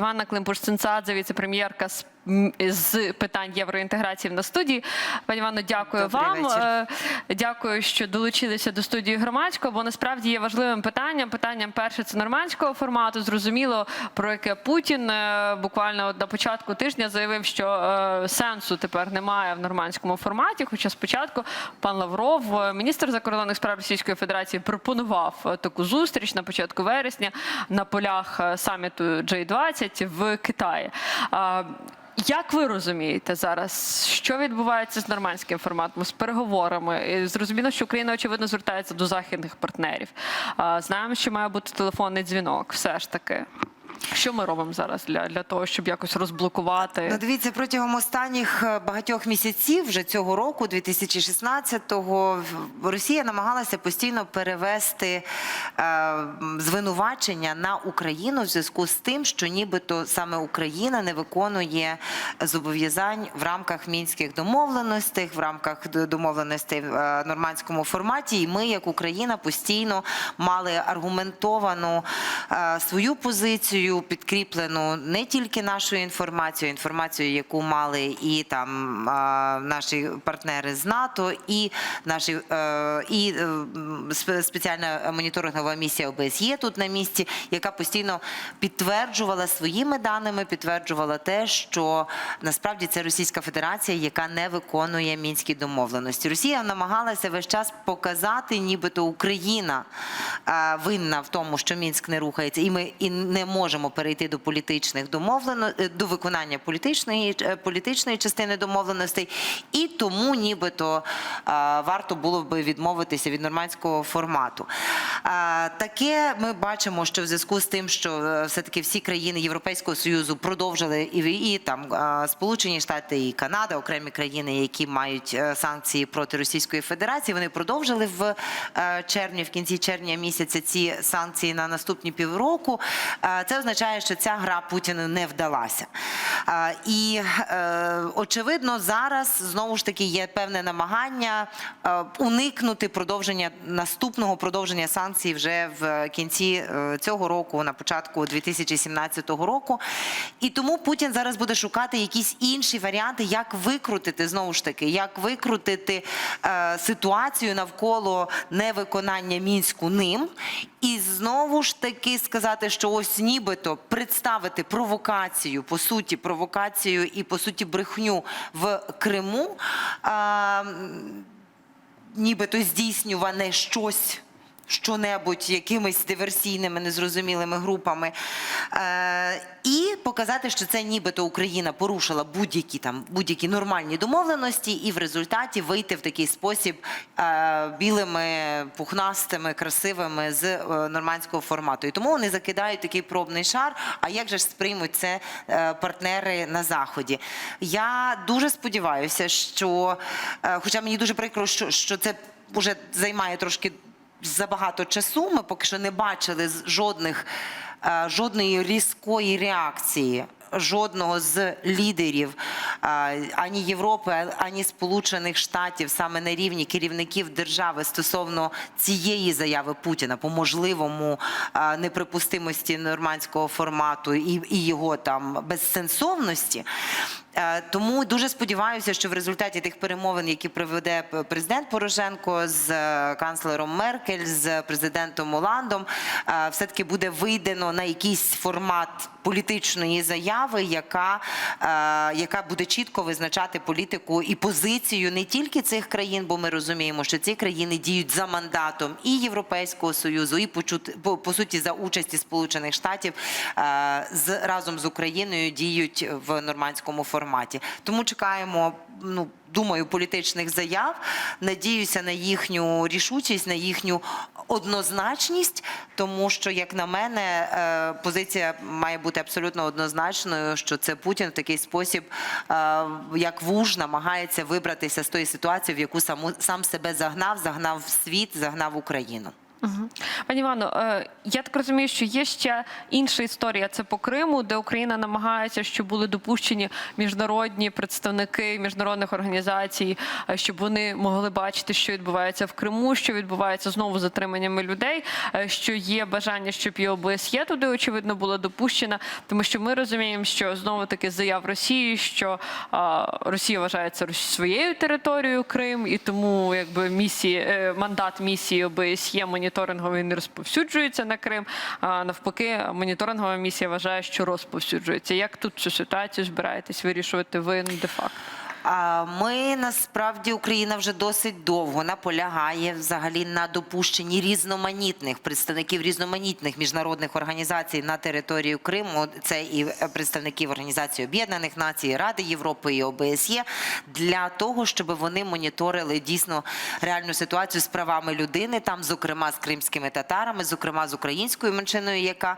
Іванна Климпуш-Цинцадзе, віце-прем'єрка з, з питань євроінтеграції на студії. Пані Івано, дякую Добрий вам. вечір. Е, Дякую, що долучилися до студії громадського, бо насправді є важливим питанням. Питанням перше це нормандського формату. Зрозуміло, про яке Путін е, буквально на початку тижня заявив, що е, сенсу тепер немає в нормандському форматі. Хоча спочатку пан Лавров, міністр закордонних справ Російської Федерації, пропонував таку зустріч на початку вересня на полях саміту J20 в Китаї. Як ви розумієте зараз, що відбувається з нормандським форматом, з переговорами? Зрозуміло, що Україна очевидно звертається до західних партнерів. Знаємо, що має бути телефонний дзвінок. Все ж таки, що ми робимо зараз для, для того, щоб якось розблокувати? Ну, дивіться, протягом останніх е, багатьох місяців, вже цього року, 2016-го, в- Росія намагалася постійно перевести е, звинувачення на Україну в зв'язку з тим, що нібито саме Україна не виконує зобов'язань в рамках мінських домовленостей, в рамках домовленостей в е, нормандському форматі. І ми, як Україна, постійно мали аргументовану е, свою позицію, підкріплену не тільки нашою інформацією, інформацією, яку мали і там наші партнери з НАТО, і наші е, і е, спеціальна моніторингова місія ОБСЄ тут на місці, яка постійно підтверджувала своїми даними, підтверджувала те, що насправді це Російська Федерація, яка не виконує мінські домовленості. Росія намагалася весь час показати, нібито Україна е, винна в тому, що Мінськ не рухається, і ми і не можемо перейти до політичних домовленостей, до виконання політичної е, політичної частини домовленостей, і тому нібито варто було би відмовитися від нормандського формату. Таке ми бачимо, що в зв'язку з тим, що е, все-таки всі країни Європейського союзу продовжили і, і там Сполучені Штати і Канада, окремі країни, які мають е, санкції проти Російської Федерації, вони продовжили в червні, в кінці червня місяця ці санкції на наступні півроку. Це означає, що ця гра Путіну не вдалася. І е, очевидно, зараз знову ж таки є певне намагання е, уникнути продовження наступного продовження санкцій вже в кінці е, цього року, на початку 2017 року. І тому Путін зараз буде шукати якісь інші варіанти, як викрутити знову ж таки, як викрутити ситуацію навколо невиконання мінську ним, і знову ж таки сказати, що ось нібито представити провокацію, по суті, провокацію і по суті брехню в Криму. Нібито здійснюване щось. Що-небудь якимись диверсійними незрозумілими групами, е, і показати, що це нібито Україна порушила будь-які там будь-які нормальні домовленості, і в результаті вийти в такий спосіб е, білими, пухнастими, красивими з е, нормандського формату. І тому вони закидають такий пробний шар. А як же ж сприймуть це е, партнери на заході? Я дуже сподіваюся, що, е, хоча мені дуже прикро, що, що це вже займає трошки забагато часу. Ми поки що не бачили жодних, е, жодної різкої реакції. Жодного з лідерів е, ані Європи, ані Сполучених Штатів саме на рівні керівників держави стосовно цієї заяви Путіна по можливому е, неприпустимості нормандського формату і його там безсенсовності. Е, Тому дуже сподіваюся, що в результаті тих перемовин, які проведе президент Порошенко з е, канцлером Меркель, з президентом Оландом, е, все-таки буде вийдено на якийсь формат політичної заяви, яка, яка буде чітко визначати політику і позицію не тільки цих країн, бо ми розуміємо, що ці країни діють за мандатом і Європейського союзу, і по, по суті за участі Сполучених Штатів з разом з Україною діють в нормандському форматі. Тому чекаємо. Ну думаю, політичних заяв. Надіюся на їхню рішучість, на їхню однозначність, тому що, як на мене, е, позиція має бути абсолютно однозначною, що це Путін в такий спосіб, е, як вуж, намагається вибратися з тої ситуації, в яку саму сам себе загнав, загнав світ, загнав Україну. Мгм. Пані Івано, е, я так розумію, що є ще інша історія. Це по Криму, де Україна намагається, щоб були допущені міжнародні представники міжнародних організацій, е, щоб вони могли бачити, що відбувається в Криму, що відбувається знову з затриманнями людей, е, що є бажання, щоб і ОБСЄ туди очевидно була допущена, тому що ми розуміємо, що знову таки заяв Росії, що Росія вважає це своєю територією Крим, і тому якби місії мандат місії ОБСЄ моніторинговий не розповсюджується на Крим. А навпаки, моніторингова місія вважає, що розповсюджується. Як тут цю ситуацію збираєтесь вирішувати ви ну, де-факто? Ми насправді Україна вже досить довго наполягає взагалі на допущенні різноманітних представників різноманітних міжнародних організацій на територію Криму. Це і представників Організації Об'єднаних Націй, Ради Європи і ОБСЄ для того, щоб вони моніторили дійсно реальну ситуацію з правами людини, там, зокрема з кримськими татарами, зокрема з українською меншиною, яка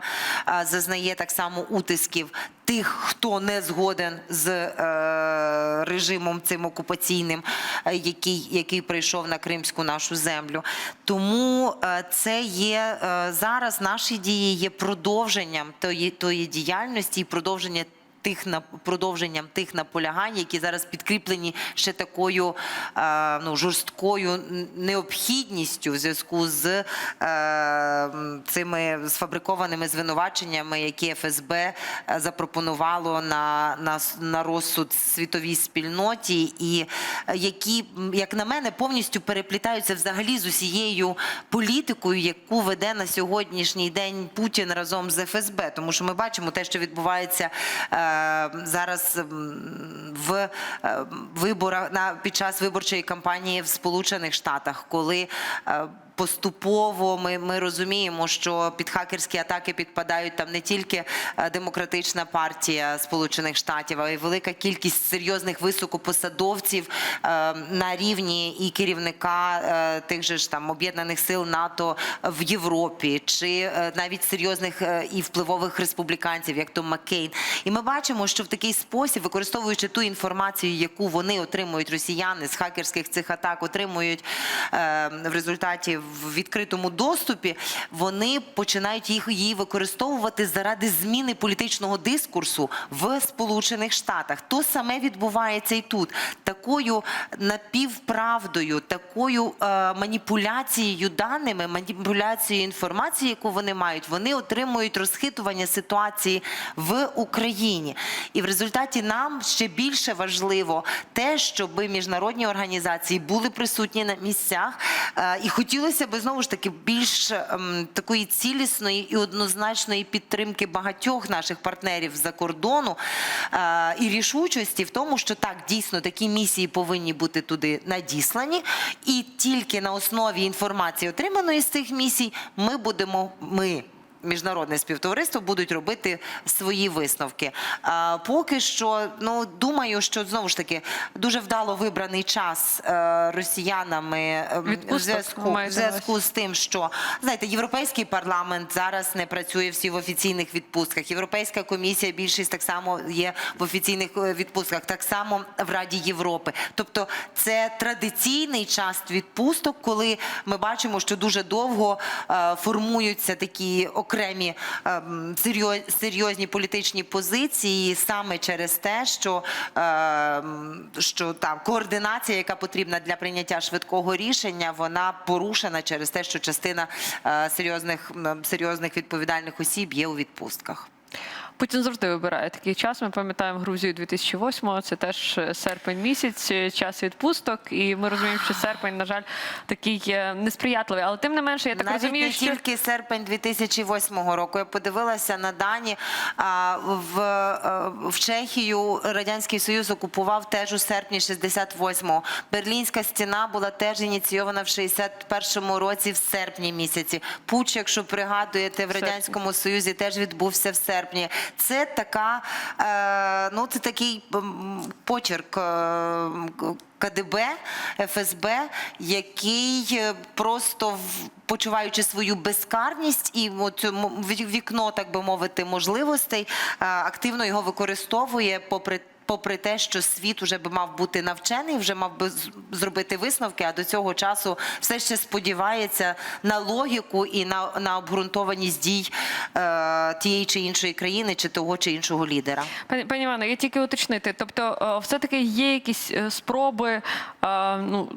зазнає так само утисків тих, хто не згоден з е, режимом цим окупаційним, е, який, який прийшов на кримську нашу землю. Тому е, це є е, зараз наші дії є продовженням тої, тої діяльності і продовження. Тих на продовженням тих наполягань, які зараз підкріплені ще такою е, ну, жорсткою необхідністю в зв'язку з е, цими сфабрикованими звинуваченнями, які ФСБ е, запропонувало на, на, на розсуд світовій спільноті, і які, як на мене, повністю переплітаються взагалі з усією політикою, яку веде на сьогоднішній день Путін разом з ФСБ. Тому що ми бачимо те, що відбувається зараз в е, виборах на під час виборчої кампанії в Сполучених Штатах, коли Поступово ми, ми розуміємо, що під хакерські атаки підпадають там не тільки е, демократична партія Сполучених Штатів, а й велика кількість серйозних високопосадовців е, на рівні і керівника е, тих же ж там об'єднаних сил НАТО в Європі, чи навіть серйозних і впливових республіканців, як то Маккейн. І ми бачимо, що в такий спосіб, використовуючи ту інформацію, яку вони отримують росіяни з хакерських цих атак, отримують в результаті в відкритому доступі, вони починають їх її використовувати заради зміни політичного дискурсу в Сполучених Штатах. То саме відбувається і тут. Такою напівправдою, такою е, маніпуляцією даними, маніпуляцією інформації, яку вони мають, вони отримують розхитування ситуації в Україні. І в результаті нам ще більше важливо те, щоб міжнародні організації були присутні на місцях. Е, І хотілося б знову ж таки більш ем, такої цілісної і однозначної підтримки багатьох наших партнерів за кордону е, і рішучості в тому, що так дійсно такі місії повинні бути туди надіслані, і тільки на основі інформації, отриманої з цих місій, ми будемо ми. Міжнародне співтовариство будуть робити свої висновки. А, поки що, ну думаю, що знову ж таки дуже вдало вибраний час е, росіянами е, в зв'язку зв'язку з тим, що знаєте, європейський парламент зараз не працює всі в офіційних відпустках. Європейська комісія більшість так само є в офіційних е, відпустках, так само в Раді Європи. Тобто, це традиційний час відпусток, коли ми бачимо, що дуже довго е, формуються такі окремі е, м, серйозні політичні позиції саме через те, що, е, що там координація, яка потрібна для прийняття швидкого рішення, вона порушена через те, що частина е, серйозних серйозних відповідальних осіб є у відпустках. Путін завжди вибирає такий час. Ми пам'ятаємо Грузію 2008-го, Це теж е, серпень місяць, е, час відпусток. І ми розуміємо, що серпень, на жаль, такий е, несприятливий. Але тим не менше, я так Навіть розумію, не що тільки серпень 2008 року. Я подивилася на дані. А, в, в Чехію Радянський Союз окупував теж у серпні 68-го. Берлінська стіна була теж ініційована в 61-му році в серпні місяці. Пуч, якщо пригадуєте, в. Радянському Союзі теж відбувся в серпні. Це така, е, ну це такий почерк. е, КДБ, ФСБ, який е, просто почуваючи свою безкарність і от вікно, так би мовити, можливостей, активно його використовує попри попри те, що світ вже би мав бути навчений, вже мав би зробити висновки, а до цього часу все ще сподівається на логіку і на, на обґрунтованість дій е, тієї чи іншої країни, чи того чи іншого лідера. Пані, пані Івано, я тільки уточнити. Тобто, е, все-таки є якісь е, спроби е, ну,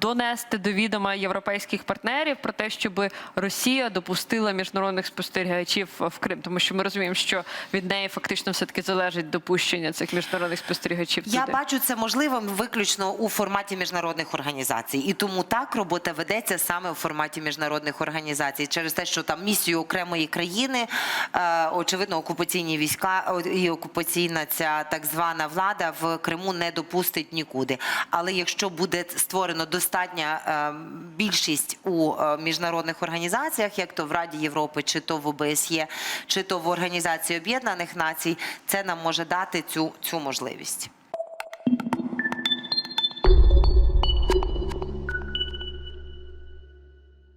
донести до відома європейських партнерів про те, щоб Росія допустила міжнародних спостерігачів в Крим, тому що ми розуміємо, що від неї фактично все-таки залежить допущення цих міжнародних спостерігачів. Я туди. бачу це можливим виключно у форматі міжнародних організацій, і тому так робота ведеться саме у форматі міжнародних організацій, через те, що там місію окремої країни, е, очевидно, окупаційні війська і окупаційна ця так звана влада в Криму не допустить нікуди. Але якщо буде створено достатня е, більшість у е, міжнародних організаціях, як то в Раді Європи, чи то в ОБСЄ, чи то в Організації Об'єднаних Націй, це нам може дати цю, цю можливість.